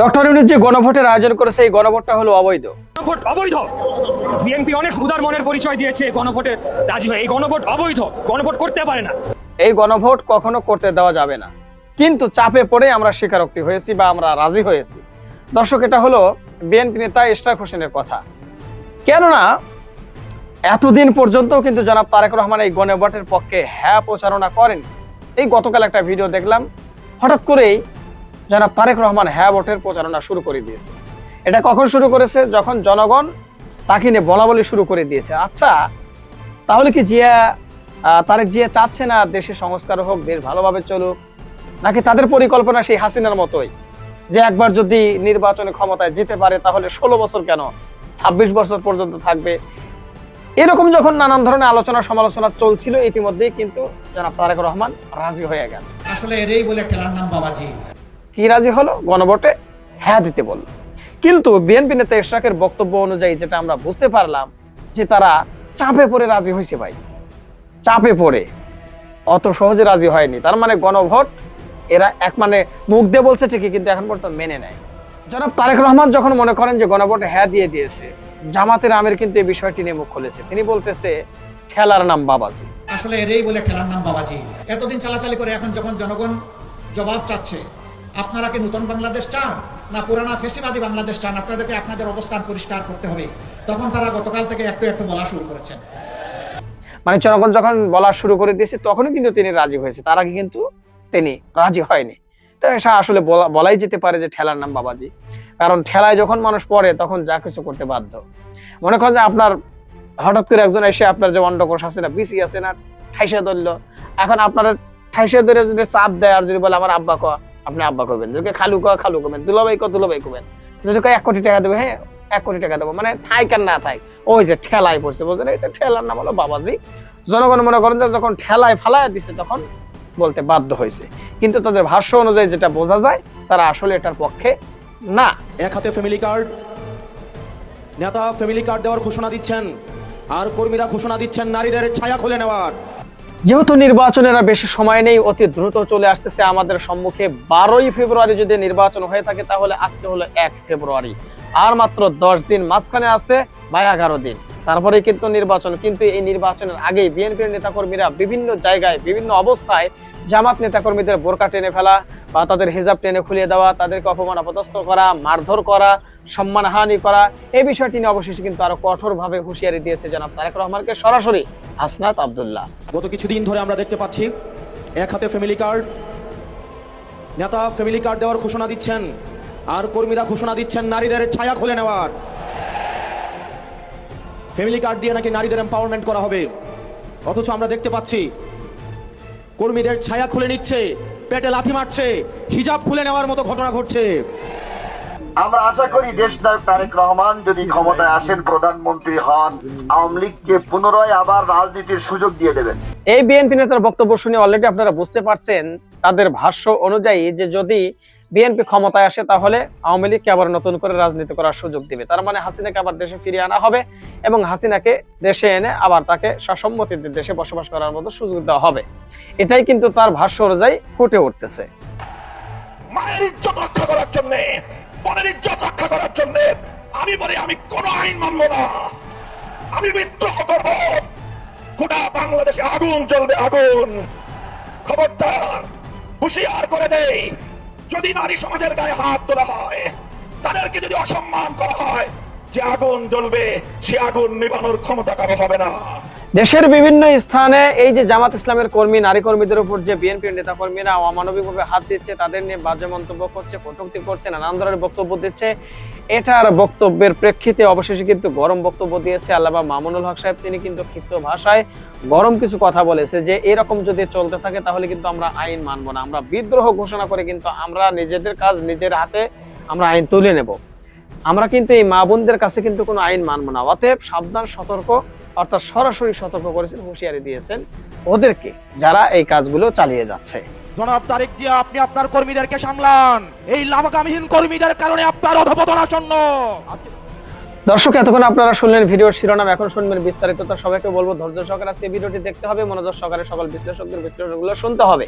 Doctor unit যে গণভোটের আয়োজন করেছে এই গণভোটটা হলো অবৈধ। গণভোট অবৈধ। বিএনপি অনেক উদার মনের পরিচয় দিয়েছে গণভোটে রাজি হয়ে এই গণভোট অবৈধ গণভোট করতে পারে না। এই গণভোট কখনো করতে দেওয়া যাবে না। কিন্তু চাপে পড়ে আমরা স্বীকারোক্তি হয়েছি বা আমরা রাজি হয়েছি। দর্শক এটা হলো বিএনপি নেতা ইশরাক হোসেনের কথা। কেননা এতদিন পর্যন্ত কিন্তু জনাব তারেক রহমান এই গণভোটের পক্ষে হ্যাঁ প্রচারণা করেন এই গতকাল একটা ভিডিও দেখলাম। হঠাৎ করেই জনাব তারেক রহমান হ্যাঁ ভোটের প্রচারণা শুরু করে দিয়েছে। এটা কখন শুরু করেছে? যখন জনগণ তাকে নিয়ে বলা বলি শুরু করে দিয়েছে। আচ্ছা তাহলে কি জিয়া তারেক জিয়া চাচ্ছে না দেশে সংস্কার হোক, দেশ ভালোভাবে চলুক? নাকি তাদের পরিকল্পনা সেই হাসিনার মতোই? যে একবার যদি নির্বাচনে ক্ষমতায় যেতে পারে, তাহলে ষোলো বছর কেন? ছাব্বিশ বছর পর্যন্ত থাকবে। এরকম যখন নানান ধরনের আলোচনা সমালোচনা চলছিল, ইতিমধ্যেই কিন্তু জনাব তারেক রহমান রাজি হয়ে গেল। আসলে এরই বলে ঠেলার নাম বাবাজি। কি রাজি হলো? গণভোটে হ্যাঁ দিতে বলল। কিন্তু বিএনপি নেতা ইশরাকের বক্তব্য অনুযায়ী যেটা আমরা বুঝতে পারলাম যে তারা চাপে পড়ে রাজি হয়েছে ভাই। চাপে পড়ে। অত সহজে রাজি হয়নি। তার মানে গণভোট, এরা এক মানে মুখ দিয়ে বলছে ঠিকই, কিন্তু এখন পর্যন্ত মেনে নেয়। জনাব তারেক রহমান যখন মনে করেন যে গণভোটে হ্যাঁ দিয়ে দিয়েছে, জামাতের আমের কিন্তু এই বিষয়টি নিয়ে মুখ খুলেছে। তিনি বলতেছে, খেলার নাম বাবাজি। আসলে এরই বলে ঠেলার নাম বাবাজি। এতদিন চালাচালি করে এখন যখন জনগণ জবাব চাচ্ছে আপনারা কি নতুন বাংলাদেশ চান? না পুরানা ফেসিবাদী বাংলাদেশ চান? আপনাদেরকে আপনাদের অবস্থান পরিষ্কার করতে হবে। তখন তারা গতকাল থেকে একটু একটু বলা শুরু করেছেন। মানে জনগণ যখন বলা শুরু করে দিয়েছে, তখনই কিন্তু তিনি রাজি হয়েছে। তার আগে কিন্তু তিনি রাজি হয়নি। আসলে বলাই যেতে পারে যে ঠেলার নাম বাবাজি। কারণ ঠেলায় যখন মানুষ পড়ে, তখন যা কিছু করতে বাধ্য। মনে করেন যে আপনার হঠাৎ করে একজন এসে আপনার যে অন্ডকোষ আছে না, বিসি আছে না, ঠাইসে ধরলো। এখন আপনার ঠাইসে ধরে যদি চাপ দেয়, আর যদি বলে আমার আব্বা ক আপনি আব্বা করবেন। যদি খালু ক খালু করবেন। দুলাভাই ক দুলাভাই করবেন। যদি কয় এক কোটি টাকা দেবে হ্যাঁ এক কোটি টাকা দেবো। মানে থাইক আর না থাইক। ওই যে ঠেলায় পড়ছে, বুঝলেন? এটা ঠেলার নাম হলো বাবাজি। জনগণ মনে করেন যে যখন ঠেলায় ফালায় দিছে, তখন বলতে বাধ্য হয়েছে। কিন্তু তাদের ভাষ্য অনুযায়ী যেটা বোঝা যায়, তারা আসলে এটার পক্ষে না। এক হাতে ফ্যামিলি কার্ড নেতা ফ্যামিলি কার্ড দেওয়ার ঘোষণা দিচ্ছেন। আর কর্মীরা ঘোষণা দিচ্ছেন, নারীদের ছায়া খুলে নেওয়ার। যেহেতু নির্বাচনের আর বেশি সময় নেই, অতি দ্রুত চলে আসতেছে আমাদের সম্মুখে। বারোই ফেব্রুয়ারি যদি নির্বাচন হয়ে থাকে, তাহলে আজকে হলো এক ফেব্রুয়ারি। আর মাত্র দশ দিন মাঝখানে আছে বা এগারো দিন। তারপরে কিন্তু নির্বাচন। কিন্তু এই নির্বাচনের আগেই বিএনপির নেতাকর্মীরা বিভিন্ন জায়গায়, বিভিন্ন অবস্থায় জামাত নেতাকর্মীদের বোরকা টেনে ফেলা বা তাদের হিজাব টেনে খুলিয়ে দেওয়া, তাদেরকে অপমান, অপদস্থ করা, মারধর করা সম্মানহানি করা, এই বিষয়টি নিয়ে অবশেষে কিন্তু আরও কঠোরভাবে হুঁশিয়ারি দিয়েছে জনাব তারেক রহমানকে, সরাসরি হাসনাত আবদুল্লাহ। গত কিছুদিন ধরে আমরা দেখতে পাচ্ছি, এক হাতে ফ্যামিলি কার্ড নেতা ফ্যামিলি কার্ড দেওয়ার ঘোষণা দিচ্ছেন, আর কর্মীরা ঘোষণা দিচ্ছেন নারীদের ছায়া খুলে নেওয়ার। ফ্যামিলি কার্ড দিয়ে নাকি নারীদের এম্পাওয়ারমেন্ট করা হবে। অথচ আমরা দেখতে পাচ্ছি, কর্মীদের ছায়া খুলে নিচ্ছে, পেটে লাথি মারছে, হিজাব খুলে নেওয়ার মতো ঘটনা ঘটছে। আমরা আশা করি দেশ নায়ক তারেক রহমান যদি ক্ষমতায় আসেন প্রধানমন্ত্রী হন আওয়ামী লীগকে পুনরায় আবার রাজনীতির সুযোগ দিয়ে দেবেন। এই বিএনপি নেতার বক্তব্য শুনে অলরেডি আপনারা বুঝতে পারছেন তাদের ভাষ্য অনুযায়ী যে যদি বিএনপি ক্ষমতায় আসে তাহলে আওয়ামী লীগকে আবার নতুন করে রাজনীতি করার সুযোগ দিবে। তার মানে হাসিনাকে আবার দেশে ফিরিয়ে আনা হবে এবং হাসিনাকে দেশে এনে আবার তাকে সসম্মতিতে দেশে বসবাস করার মতো সুযোগ দেওয়া হবে। এটাই কিন্তু তার ভাষ্য অনুযায়ী ফুটে উঠতেছে। মায়ের ইজ্জত রক্ষা করার জন্য বোনের ইজ্জত রক্ষা করার জন্য আমি বলি, আমি কোন আইন মানব না। আমি বিদ্রোহ করব গোটা বাংলাদেশে আগুন জ্বলবে, আগুন। খবরদার, হুঁশিয়ার করে দেই। যদি নারী সমাজের গায়ে হাত তোলা হয়, তাদেরকে যদি অসম্মান করা হয়, যে আগুন জ্বলবে, সে আগুন নিবানোর ক্ষমতা কারও হবে না। দেশের বিভিন্ন স্থানে এই যে জামাত ইসলামের কর্মী, নারী কর্মীদের উপর যে বিএনপির নেতা কর্মীরা অমানবিকভাবে হাত দিচ্ছে, তাদের নিয়ে বাজে মন্তব্য করছে, কটূক্তি করছে, নানান ধরনের বক্তব্য দিচ্ছে। এটার বক্তব্যের প্রেক্ষিতে অবশেষে কিন্তু গরম বক্তব্য দিয়েছে আল্লামা মামুনুল হক সাহেব। তিনি কিন্তু ক্ষিপ্ত ভাষায় গরম কিছু কথা বলেছে যে, এরকম যদি চলতে থাকে তাহলে কিন্তু আমরা আইন মানবো না। আমরা বিদ্রোহ ঘোষণা করে কিন্তু আমরা নিজেদের কাজ নিজের হাতে আমরা আইন তুলে নেব। আমরা কিন্তু এই মা বোনদের কাছে কিন্তু কোনো আইন মানবো না। অতএব সাবধান, সতর্ক অর্থাৎ সরাসরি সতর্ক করেছেন হুঁশিয়ারি দিয়েছেন ওদেরকে যারা এই কাজগুলো চালিয়ে যাচ্ছে। জনাব তারেক জিয়া আপনি আপনার কর্মীদেরকে সামলান। এই লাভকামহীন কর্মীদের কারণে আপনার অধপতন আসন্ন। দর্শক এতক্ষণ আপনারা শুনলেন ভিডিওর শিরোনাম এখন শুনবেন বিস্তারিত। তো সবাইকে বলব ধৈর্য সহকারে আজকে ভিডিওটি দেখতে হবে মনোযোগ সহকারে সকল বিশ্লেষকদের বিশ্লেষণগুলো শুনতে হবে।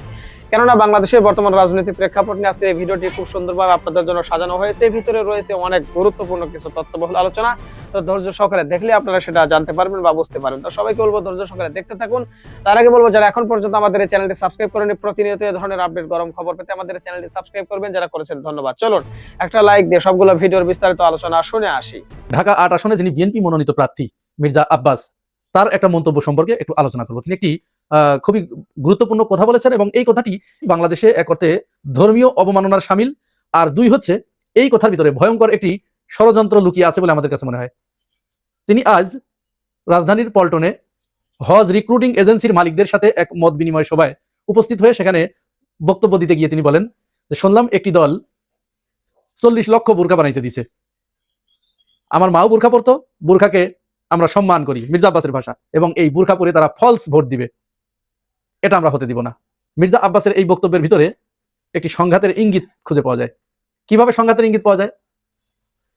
কেননা বাংলাদেশের বর্তমান রাজনৈতিক প্রেক্ষাপট নিয়ে আজকে এই ভিডিওটি খুব সুন্দরভাবে আপনাদের জন্য সাজানো হয়েছে। ভিতরে রয়েছে অনেক গুরুত্বপূর্ণ কিছু তথ্যবহুল আলোচনা। তো ধৈর্য সহকারে দেখলে আপনারা সেটা জানতে পারবেন বা বুঝতে পারবেন। তো সবাইকে বলব ধৈর্য সহকারে দেখতে থাকুন। তার আগে বলব, যারা এখন পর্যন্ত আমাদের এই চ্যানেলটি সাবস্ক্রাইব করেনি প্রতিনিয়ত এই ধরনের আপডেট গরম খবর পেতে আমাদের চ্যানেলটি সাবস্ক্রাইব করবেন। যারা করেছেন, ধন্যবাদ। চলুন, একটা লাইক দিয়ে সবগুলো ভিডিওর বিস্তারিত আলোচনা শুনে আসি। ঢাকা আট আসনে যিনি বিএনপি মনোনীত প্রার্থী মির্জা আব্বাস, তার একটা মন্তব্য সম্পর্কে একটু আলোচনা করব। তিনি একটি খুবই গুরুত্বপূর্ণ কথা বলেছেন এবং এই কথাটি বাংলাদেশে এক অর্থে ধর্মীয় অবমাননার সামিল। আর দুই হচ্ছে, এই কথার ভিতরে ভয়ঙ্কর একটি ষড়যন্ত্র লুকিয়ে আছে বলে আমাদের কাছে মনে হয়। তিনি আজ রাজধানীর পল্টনে হজ রিক্রুটিং এজেন্সির মালিকদের সাথে এক মত বিনিময় সভায় উপস্থিত হয়ে সেখানে বক্তব্য দিতে গিয়ে তিনি বলেন যে, শুনলাম একটি দল চল্লিশ লক্ষ বোরকা বানাইতে দিছে। আমার মাও বোরখা পরতো, বোরখাকে আমরা সম্মান করি, মির্জা আব্বাসের ভাষা, এবং এই বোরখা পরে তারা ফলস ভোট দিবে। এটা আমরা হতে দিব না। মির্জা আব্বাসের এই বক্তব্যের ভিতরে একটি সংঘাতের ইঙ্গিত খুঁজে পাওয়া যায়। কীভাবে সংঘাতের ইঙ্গিত পাওয়া যায়?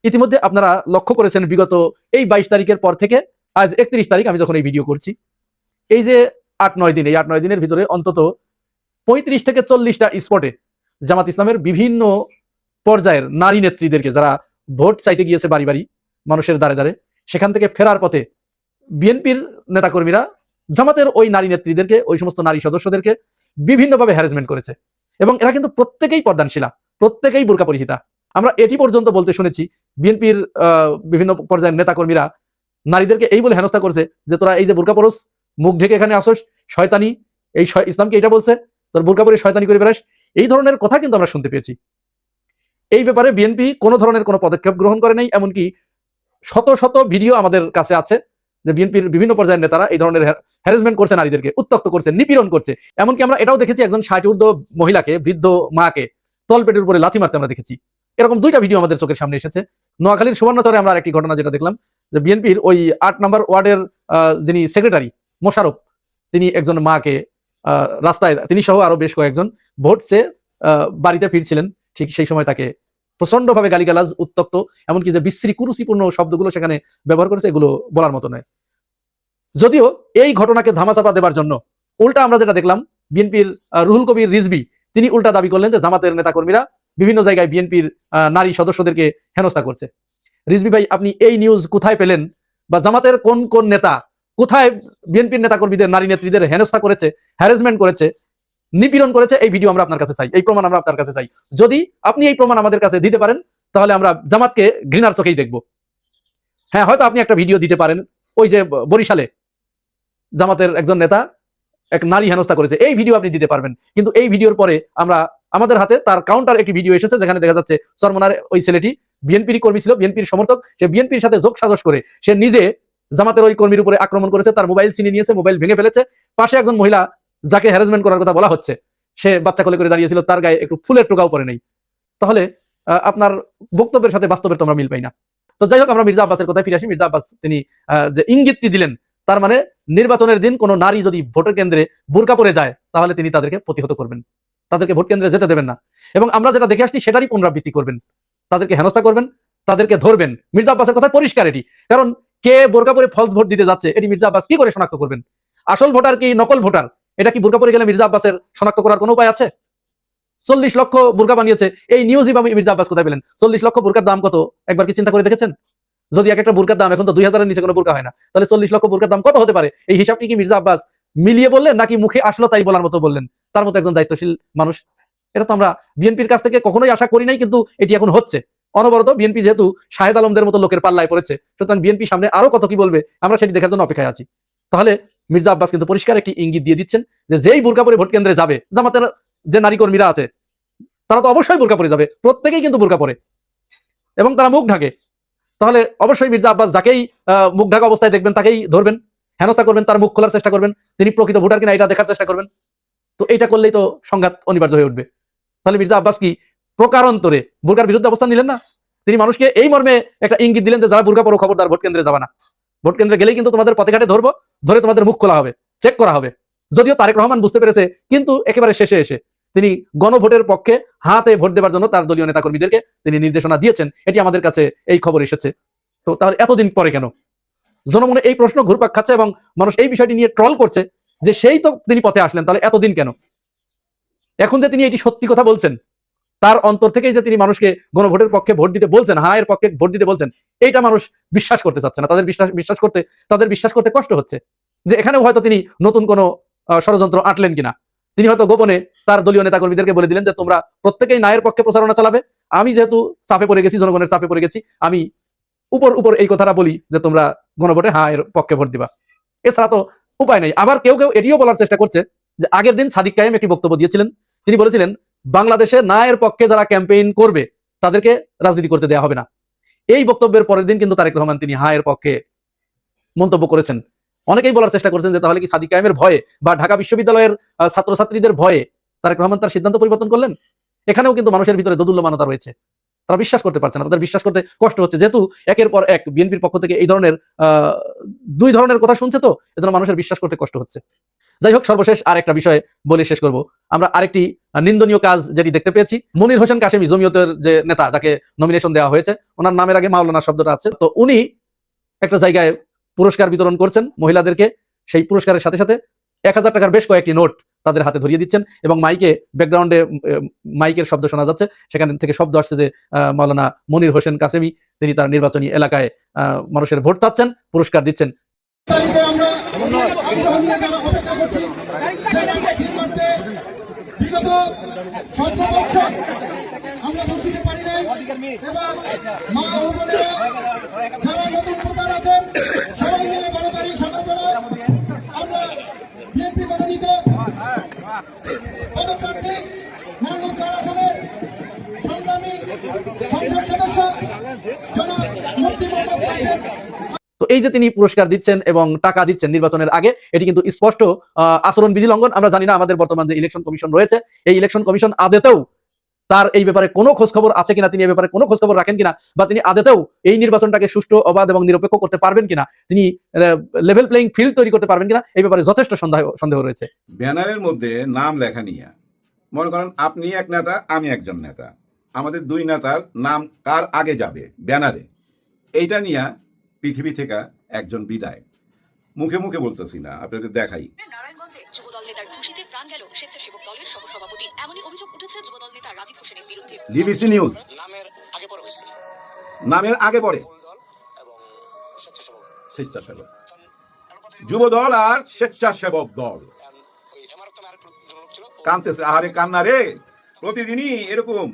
ইতিমধ্যে আপনারা লক্ষ্য করেছেন বিগত এই বাইশ তারিখের পর থেকে আজ একত্রিশ তারিখ আমি যখন এই ভিডিও করছি, এই যে আট নয় দিন, এই আট নয় দিনের ভিতরে অন্তত পঁয়ত্রিশ থেকে চল্লিশটা স্পটে জামাত ইসলামের বিভিন্ন পর্যায়ের নারী নেত্রীদেরকে যারা ভোট চাইতে গিয়েছে বাড়ি বাড়ি মানুষের দ্বারে দ্বারে, সেখান থেকে ফেরার পথে বিএনপির নেতাকর্মীরা জামাতের ওই নারী নেত্রীদেরকে, ওই সমস্ত নারী সদস্যদেরকে বিভিন্নভাবে হ্যারাসমেন্ট করেছে। এবং এরা কিন্তু প্রত্যেকেই পর্দানশীলা, প্রত্যেকেই বোরকা পরিহিতা। আমরা এটি পর্যন্ত বলতে শুনেছি, বিএনপির বিভিন্ন পর্যায়ের নেতাকর্মীরা নারীদেরকে এই বলে হেনস্থা করেছে যে, তোরা এই যে বোরকা পরস, মুখ ঢেকে এখানে আসোস, শয়তানি, এই ইসলামকে এটা বলছে, তোর বোরকা পরে শয়তানি করে বেড়াস। এই ধরনের কথা কিন্তু আমরা শুনতে পেয়েছি। এই ব্যাপারে বিএনপি কোনো ধরনের কোনো পদক্ষেপ গ্রহণ করে নাই, এমনকি শত শত ভিডিও আমাদের কাছে আছে। যে বিভিন্ন পর্যায়ের নেতারা এই ধরনের হ্যারাসমেন্ট করছে নারীদেরকে উত্তক্ত করছে, নিপীড়ন করছে। এমনকি আমরা এটাও দেখেছি একজন ষাট ঊর্ধ্ব মহিলাকে, বৃদ্ধ মাকে তলপেটের উপরে লাথি মারতে আমরা দেখেছি। এরকম দুইটা ভিডিও আমাদের চোখের সামনে এসেছে। নোয়াখালীর সুবর্ণচরে আমরা আরেকটি ঘটনা যেটা দেখলাম, যে বিএনপির ওই আট নম্বর ওয়ার্ডের যিনি সেক্রেটারি মোশারফ, তিনি একজন মাকে রাস্তায়, তিনি সহ আরও বেশ কয়েকজন ভোট চেয়ে বাড়িতে ফিরছিলেন। ঠিক সেই সময় তাকে প্রচন্ডভাবে গালিগালাজ উত্তক্ত, এমনকি যে বিশ্রী কুরুচিপূর্ণ শব্দগুলো সেখানে ব্যবহার করেছে, এগুলো বলার মতো নয়। যদিও এই ঘটনাকে ধামাচাপা দেবার জন্য উল্টা আমরা যেটা দেখলাম, বিএনপির রুহুল কবির রিজবি তিনি উল্টা দাবি করলেন যে জামাতের নেতাকর্মীরা বিভিন্ন জায়গায় বিএনপির নারী সদস্যদেরকে হেনস্থা করছে। রিজবি ভাই, আপনি এই নিউজ কোথায় পেলেন? বা জামাতের কোন কোন নেতা কোথায় বিএনপির নেতাকর্মীদের, নারী নেত্রীদের হেনস্থা করেছে হ্যারাসমেন্ট করেছে? নিপীড়ন করেছে, এই ভিডিও আমরা আপনার কাছে চাই, এই প্রমাণ আমরা আপনার কাছে চাই। যদি আপনি এই প্রমাণ আমাদের কাছে দিতে পারেন, তাহলে আমরা জামাতকে ঘৃণার চোখেই দেখব। হ্যাঁ হয়তো আপনি একটা ভিডিও দিতে পারেন, ওই যে বরিশালে জামাতের একজন নেতা এক নারী হেনস্থা করেছে, এই ভিডিও আপনি দিতে পারবেন। কিন্তু এই ভিডিওর পরে আমরা, আমাদের হাতে তার কাউন্টার একটি ভিডিও এসেছে, যেখানে দেখা যাচ্ছে চরমনার ওই ছেলেটি বিএনপির কর্মী ছিল বিএনপির সমর্থক, সে বিএনপির সাথে যোগ সাজস করে, সে নিজে জামাতের ওই কর্মীর উপরে আক্রমণ করেছে, তার মোবাইল ছিনিয়ে নিয়েছে মোবাইল ভেঙে ফেলেছে। পাশে একজন মহিলা যাকে হ্যারাসমেন্ট করার কথা বলা হচ্ছে, সে বাচ্চা কোলে করে দাঁড়িয়েছিল, তার গায়ে একটু ফুলের টোকাও পরে নেই। তাহলে আপনার বক্তব্যের সাথে বাস্তবের তো আমরা মিল পাই না। তো যাই হোক, আমরা মির্জা আব্বাসের কথায় ফিরে আসি। মির্জা আব্বাস, তিনি যে ইঙ্গিতটি দিলেন, তার মানে নির্বাচনের দিন কোনো নারী যদি ভোটের কেন্দ্রে বোরকা পরে যায়, তাহলে তিনি তাদেরকে প্রতিহত করবেন। তাদেরকে ভোট কেন্দ্রে যেতে দেবেন না। এবং আমরা যেটা দেখে আসছি, সেটারই পুনরাবৃত্তি করবেন। তাদেরকে হেনস্থা করবেন, তাদেরকে ধরবেন। মির্জা আব্বাসের কথা পরিষ্কার এটি। কারণ কে বোরকা পরে ফলস ভোট দিতে যাচ্ছে, এটি মির্জা আব্বাস কি করে শনাক্ত করবেন? আসল ভোটার কি নকল ভোটার? এটা কি বোরকা পরে গেলে মির্জা আব্বাসের শনাক্ত করার কোনো উপায় আছে? চল্লিশ লক্ষ বোরকা বানিয়েছে। এই নিউজই বা মির্জা আব্বাস কোথায় পেলেন? চল্লিশ লক্ষ বোরকার দাম কত? একবার কি চিন্তা করে দেখেছেন? যদি এক একটা বোরকার দাম এখন তো দুই হাজারের নিচে কোনো বোরকা হয় না, তাহলে চল্লিশ লক্ষ বোরকার দাম কত হতে পারে? এই হিসাবটি কি মির্জা আব্বাস মিলিয়ে বললেন, নাকি মুখে আসলো তাই বলার মতো বললেন? তার মতো একজন দায়িত্বশীল মানুষ। এটা তো আমরা বিএনপির কাছ থেকে কখনোই আশা করি নাই, কিন্তু এটি এখন হচ্ছে। অনবরত বিএনপি যেহেতু শাহেদ আলমদের মতো লোকের পাল্লায় পড়েছে, সুতরাং বিএনপি সামনে আরও কত কি বলবে, আমরা সেটি দেখার জন্য অপেক্ষায় আছি। তাহলে মির্জা আব্বাস কিন্তু পরিষ্কার একটি ইঙ্গিত দিয়ে দিচ্ছেন যে যেই বোরকা ভোট কেন্দ্রে যাবে, জামাতের যে নারী কর্মীরা আছে, তারা তো অবশ্যই বোরকা পরে যাবে, প্রত্যেকেই কিন্তু বোরকা পরে এবং তারা মুখ ঢাকে। তাহলে অবশ্যই মির্জা আব্বাস যাকেই মুখ ঢাকা অবস্থায় দেখবেন, তাকেই ধরবেন, হেনস্থা করবেন, তার মুখ খোলার চেষ্টা করবেন, তিনি প্রকৃত ভোটার কিনা এটা দেখার চেষ্টা করবেন। তো এটা করলেই তো সংঘাত অনিবার্য হয়ে উঠবে। তাহলে মির্জা আব্বাস কি প্রকারান্তরে বোরকার বিরুদ্ধে অবস্থান নিলেন না? তিনি মানুষকে এই মর্মে একটা ইঙ্গিত দিলেন যে যারা বোরকা পরো খবরদার ভোট কেন্দ্রে যাবে না। ভোট কেন্দ্রে গেলেই কিন্তু তোমাদের পথে ঘাটে ধরবো। ধরে তোমাদের মুখ খোলা হবে চেক করা হবে। যদিও তারেক রহমান বুঝতে পেরেছে, কিন্তু একেবারে শেষে এসে তিনি গণভোটের পক্ষে হাতে ভোট দেওয়ার জন্য তার দলীয় নেতাকর্মীদেরকে তিনি নির্দেশনা দিয়েছেন, এটি আমাদের কাছে এই খবর এসেছে। তো তাহলে এতদিন পরে কেন? জনমনে এই প্রশ্ন ঘুরপাক খাচ্ছে এবং মানুষ এই বিষয়টি নিয়ে ট্রল করছে যে সেই তো তিনি পথে আসলেন, তাহলে এতদিন কেন? এখন যে তিনি এটি সত্যি কথা বলছেন, তার অন্তর থেকেই যে তিনি মানুষকে গণভোটের পক্ষে ভোট দিতে বলছেন হ্যাঁ এর পক্ষে ভোট দিতে বলছেন এইটা মানুষ বিশ্বাস করতে চাচ্ছে না। তাদের বিশ্বাস বিশ্বাস করতে তাদের বিশ্বাস করতে কষ্ট হচ্ছে। যে এখানেও হয়তো তিনি নতুন কোনো ষড়যন্ত্র আঁটলেন কিনা। তিনি হয়তো গোপনে তার দলীয় নেতাকর্মীদেরকে বলে দিলেন যে, তোমরা প্রত্যেকেই নায়ের পক্ষে প্রচারণা চালাবে। আমি যেহেতু চাপে পড়ে গেছি, জনগণের চাপে পড়ে গেছি, আমি উপর উপর এই কথাটা বলি যে, তোমরা গণভোটে হ্যাঁ এর পক্ষে ভোট দিবা। এছাড়া তো উপায় নেই। আবার কেউ কেউ এটিও বলার চেষ্টা করছে যে, আগের দিন সাদিক কায়েম একটি বক্তব্য দিয়েছিলেন। তিনি বলেছিলেন, বাংলাদেশে না এর পক্ষে যারা ক্যাম্পেইন করবে, তাদেরকে রাজনীতি করতে দেওয়া হবে না। এই বক্তব্যের পরের দিন কিন্তু তারেক রহমান তিনি হা এর পক্ষে মন্তব্য করেছেন। অনেকেই বলার চেষ্টা করেছেন যে তাহলে কি সাদিক কায়েমের ভয়ে বা ঢাকা বিশ্ববিদ্যালয়ের ছাত্রছাত্রীদের ভয়ে তারেক রহমান তার সিদ্ধান্ত পরিবর্তন করলেন? এখানেও কিন্তু মানুষের ভিতরে দোদুল্যমানতা রয়েছে। তারা বিশ্বাস করতে পারছে না, তাদের বিশ্বাস করতে কষ্ট হচ্ছে। যেহেতু একের পর এক বিএনপির পক্ষ থেকে এই ধরনের দুই ধরনের কথা শুনছে তো, এজন্য মানুষের বিশ্বাস করতে কষ্ট হচ্ছে। যাই হোক, সর্বশেষ আর একটা বিষয় বলে শেষ করব। আমরা আরেকটি নিন্দনীয় কাজ যেটি দেখতে পেয়েছি। মনির হোসেন কাশেমি, জমিয়তের যে নেতা, যাকে নমিনেশন দেওয়া হয়েছে, ওনার নামের আগে মাওলানা শব্দটা আছে। তো উনি একটা জায়গায় পুরস্কার বিতরণ করছেন মহিলাদেরকে। সেই পুরস্কারের সাথে সাথে এক হাজার টাকার বেশ কয়েকটি নোট তাদের হাতে ধরিয়ে দিচ্ছেন এবং মাইকে ব্যাকগ্রাউন্ডে মাইকের শব্দ শোনা যাচ্ছে। সেখান থেকে শব্দ আসছে যে মাওলানা মনির হোসেন কাসেমি তিনি তার নির্বাচনী এলাকায় মানুষের ভোট চাচ্ছেন, পুরস্কার দিচ্ছেন বিগত সতেরো বছর আমরা ভোট দিতে পারি নাই। এবার মা ও বোনেরা যারা নতুন ভোটার আছেন সবাই মিলে বারো তারিখ সকালবেলা আমরা বিএনপি মনোনীত পদপ্রার্থী মাননীয় চার আসনের সংগ্রামী সংসদ সদস্য জনাব মোহাম্মদ কাসেম তো এই যে তিনি পুরস্কার দিচ্ছেন এবং টাকা দিচ্ছেন নির্বাচনের আগে, এটি কিন্তু স্পষ্ট আচরণ বিধি লঙ্ঘন। আমরা জানি না আমাদের বর্তমান যে ইলেকশন কমিশন রয়েছে, এই ইলেকশন কমিশন আদেতেও তার এই ব্যাপারে কোনো খোঁজ খবর আছে কিনা, তিনি এই ব্যাপারে কোনো খোঁজ খবর রাখেন কিনা, বা তিনি আদেতেও এই নির্বাচনটাকে সুষ্ঠু, অবাধ এবং নিরপেক্ষ করতে পারবেন কিনা, তিনি লেভেল প্লেইং ফিল্ড তৈরি করতে পারবেন কিনা, এই ব্যাপারে যথেষ্ট সন্দেহ সন্দেহ রয়েছে। ব্যানারের মধ্যে নাম লেখা নিয়ে। মনে করেন আপনি এক নেতা, আমি একজন নেতা। আমাদের দুই নেতার নাম কার আগে যাবে? ব্যানারে। এইটা নিয়ে পৃথিবী থেকে একজন বিদায়। মুখে মুখে বলতেছি না আপনাদের দেখাই। নারায়ণগঞ্জে যুবদল নেতার খুশিতে প্রাণ গেল স্বেচ্ছাসেবক দলের সহসভাপতি। এমনই অভিযোগ উঠেছে যুবদল নেতা রাজীব হোসেনের বিরুদ্ধে। BBC news. নামের আগে পরে হয়েছে। নামের আগে পরে স্বেচ্ছাসেবক। স্বেচ্ছাসেবক। যুব দল আর স্বেচ্ছাসেবক দল। কানতেছে আহারে কান্না রে। প্রতিদিনই এরকম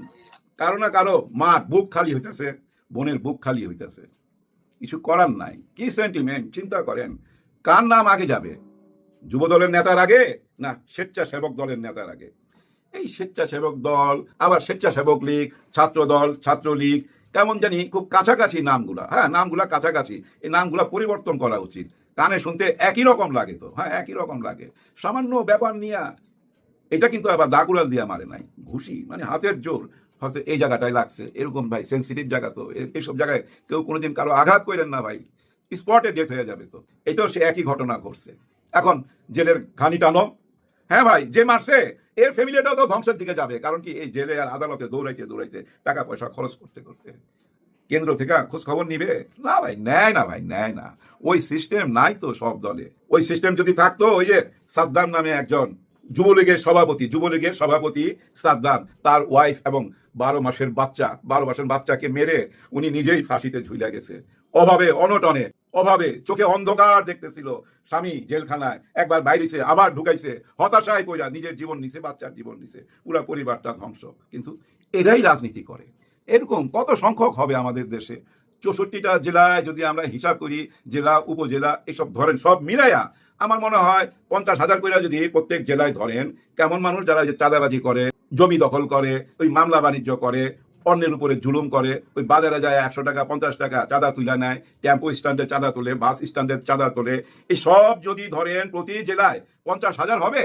কারও না কারও মা বুক খালি হইতেছে বোনের বুক খালি হইতেছে। কিছু করার নাই। কি সেন্টিমেন্ট চিন্তা করেন। কার নাম আগে যাবে? যুব দলের নেতার আগে না স্বেচ্ছাসেবক দলের নেতার আগে? এই স্বেচ্ছাসেবক দল, আবার স্বেচ্ছাসেবক লীগ ছাত্র দল ছাত্রলীগ, কেমন জানি খুব কাছাকাছি নামগুলা। হ্যাঁ নামগুলা কাছাকাছি। এই নামগুলা পরিবর্তন করা উচিত। কানে শুনতে একই রকম লাগে তো। হ্যাঁ একই রকম লাগে। সামান্য ব্যাপার নিয়ে এটা কিন্তু আবার দাগুড়াল দিয়ে মারে নাই। ঘুষি মানে হাতের জোর। হয়তো এই জায়গাটায় লাগছে, এরকম ভাই সেন্সিটিভ জায়গা তো এইসব জায়গায় কেউ কোনোদিন কারও আঘাত করেন না ভাই স্পটে ডেথ হয়ে যাবে তো। এটাও সে একই ঘটনা ঘটছে। এখন জেলের খানি টানো। হ্যাঁ ভাই, যে মারছে, এর ফ্যামিলিটাও তো ধ্বংসের দিকে যাবে, কারণ কি এই জেলে আর আদালতে দৌড়াইতে দৌড়াইতে টাকা পয়সা খরচ করতে করতে। কেন্দ্র থেকে খোঁজ খবর নিবে? না ভাই, নেয় না ভাই, নেয় না। ওই সিস্টেম নাই তো সব দলে। ওই সিস্টেম যদি থাকতো, ওই যে সাদ্দাম নামে একজন যুবলীগের সভাপতি যুবলীগের সভাপতি সাদ্দাম, তার ওয়াইফ এবং বারো মাসের বাচ্চা, বারো মাসের বাচ্চাকে মেরে উনি নিজেই ফাঁসিতে ঝুলে গেছে। অভাবে, অনটনে, অভাবে চোখে অন্ধকার দেখতেছিল স্বামী জেলখানায়। একবার বাইরেছে, আবার ঢুকাইছে, হতাশায় কইরা নিজের জীবন নিছে, বাচ্চার জীবন নিছে, পুরো পরিবারটা ধ্বংস। কিন্তু এরাই রাজনীতি করে। এরকম কত সংখ্যক হবে আমাদের দেশে? চৌষট্টিটা জেলায় যদি আমরা হিসাব করি, জেলা, উপজেলা, এসব ধরেন সব মিলাইয়া আমার মনে হয় পঞ্চাশ হাজার করে যদি প্রত্যেক জেলায় ধরেন, কেমন মানুষ যারা চাঁদাবাজি করে, জমি দখল করে, ওই মামলা বাণিজ্য করে, অন্যের উপরে জুলুম করে, ওই বাজারে যায় একশো টাকা, পঞ্চাশ টাকা চাঁদা তুলে নেয়, টেম্পো স্ট্যান্ডে চাঁদা তোলে, বাস স্ট্যান্ডে চাঁদা তোলে এই সব যদি ধরেন প্রতি জেলায় পঞ্চাশ হাজার হবে?